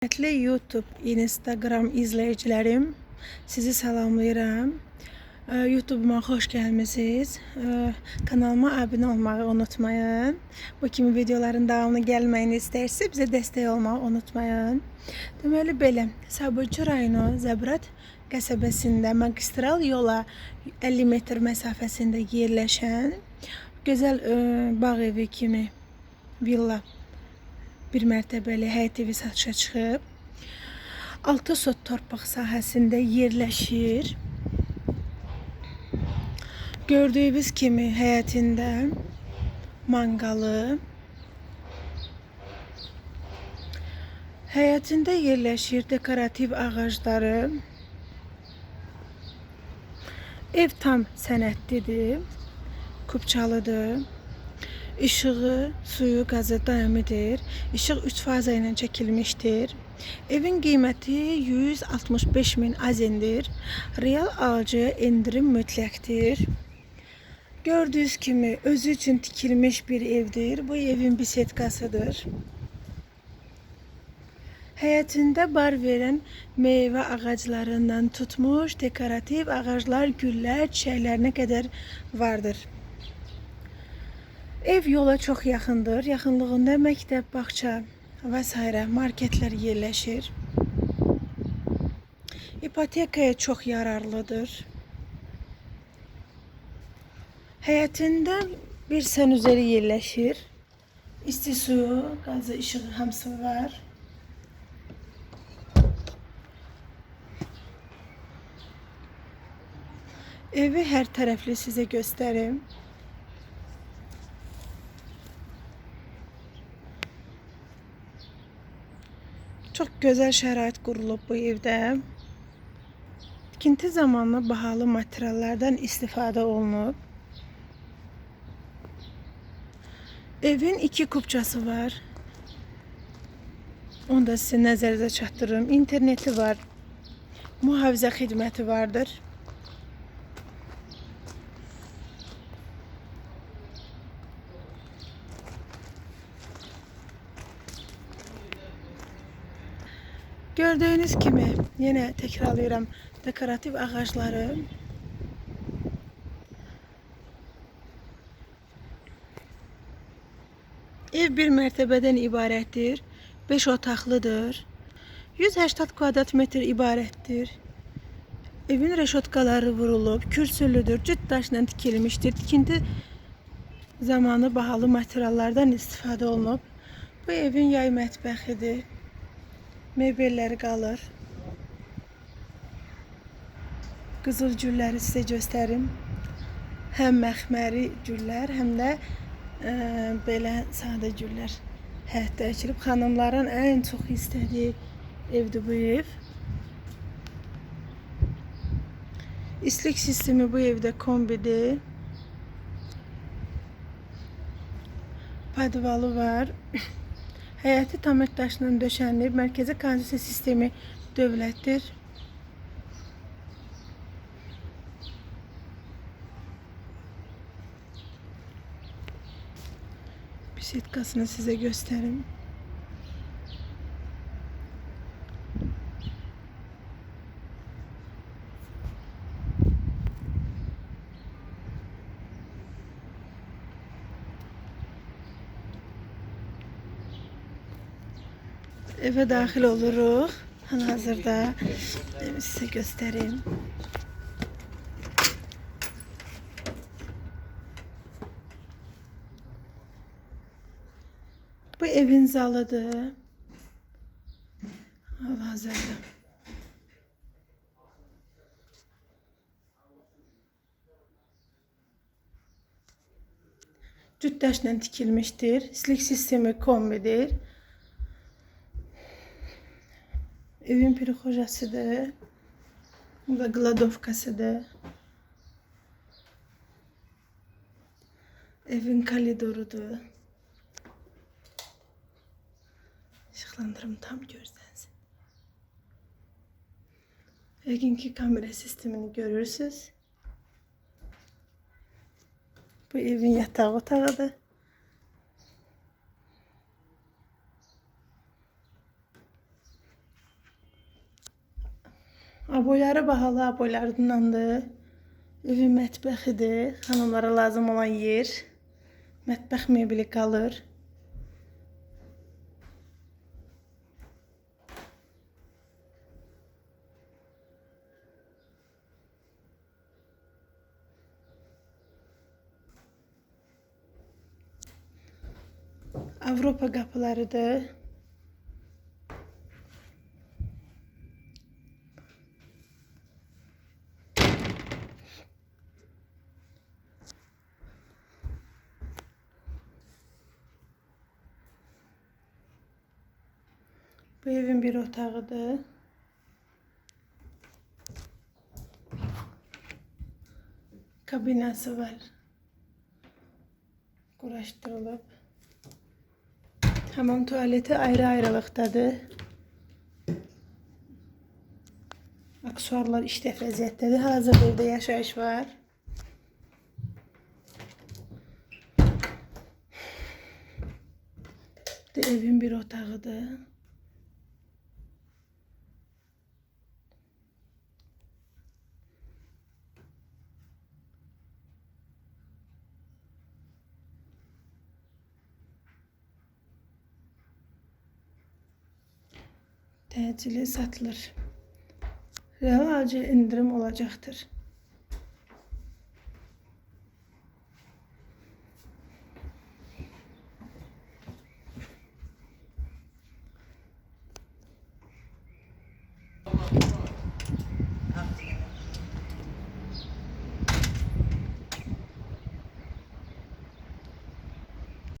Hörmətli YouTube, Instagram izləyicilərim, sizi salamlayıram. Ee, YouTube-uma xoş. Ee, Kanalıma abunə olmağı unutmayın. Bu kimi videoların davamlı gəlməyini istəyirsə bizə dəstək olmağı unutmayın. Deməli belə, Sabunçu rayonu Zəbrat qəsəbəsində magistral yola 50 metr məsafəsində yerləşən gözəl e, bağ evi kimi villa bir mərtəbəli həyət evi satışa çıxıb. 6 sot torpaq sahəsində yerləşir. Gördüyünüz kimi həyətində manqalı, həyətində yerləşir dekorativ ağacları. Ev tam sənədlidir, kubçalıdır. Işığı, suyu, qazı daimidir. İşıq 3 faza ilə çəkilmişdir. Evin qiyməti 165 min azendir. Real alıcıya endirim mütləqdir. Gördüyünüz kimi özü üçün tikilmiş bir evdir. Bu evin bisetkasıdır. Həyətində bar verən meyvə ağaclarından tutmuş dekorativ ağaclar, güllər, çiçəklərinə qədər vardır. Ev yola çox yaxındır. Yaxınlığında məktəb, bağça və s. marketlər yerləşir. İpotekaya çox yararlıdır. Həyətində bir sanuzeli yerləşir. İsti suyu, qazı, işığı hamısı var. Evi hər tərəfli sizə göstərim. Çok güzel şərait qurulub bu evdə. Tikinti zamanı bahalı materiallardan istifadə olunub. Evin iki kupçası var. Onu da sizə nəzərinizə. İnterneti var. Mühafizə xidməti vardır. Gördüğünüz kimi yine tekrarlıyorum dekoratif ağaçları Ev bir mərtəbədən ibarətdir. 5 otaqlıdır. 180 kvadrat metr ibarətdir. Evin reşotkaları vurulub, kürsülüdür, cüt daşla tikilmişdir. Tikinti zamanı bahalı materiallardan istifadə olunub. Bu evin yay mətbəxidir. Mebelləri qalır. Qızıl gülləri sizə göstərim. Həm məxməri güllər, həm də e, belə sadə güllər həyətdə əkilib. Xanımların ən çox istədiyi evdir bu ev. İstilik sistemi bu evdə kombidir. Padvalı var. Həyəti tamət daşla döşənilib. Mərkəzi kanalizasiya sistemi dövlətdir. Bisetkasını sizə göstərim. Eve daxil oluruq. Hal-hazırda evi sizə göstərim. Bu evin zalıdır. Hal-hazırda. Cüt daşla tikilmişdir. İstilik sistemi kombidir. Evin pirixojasıdır. Bu da qladovkasıdır. Evin koridorudur. Işıqlandırım tam görsənsin. Evinki kamera sistemini görürsüz. Bu evin yataq otağıdır. Aboyları bahalı aboylardandır. Evi mətbəxidir. Xanımlara lazım olan yer. Mətbəx mebeli qalır. Avropa qapılarıdır. Bu evin bir otağıdır. Kabinası var. Quraşdırılıb. Hamam tualeti ayrı ayrılıqdadır. Aksesuarlar işlək vəziyyətdədir. Hazırda evdə yaşayış var. Bu evin bir otağıdır. Təcili satılır. Acil indirim olacaqdır.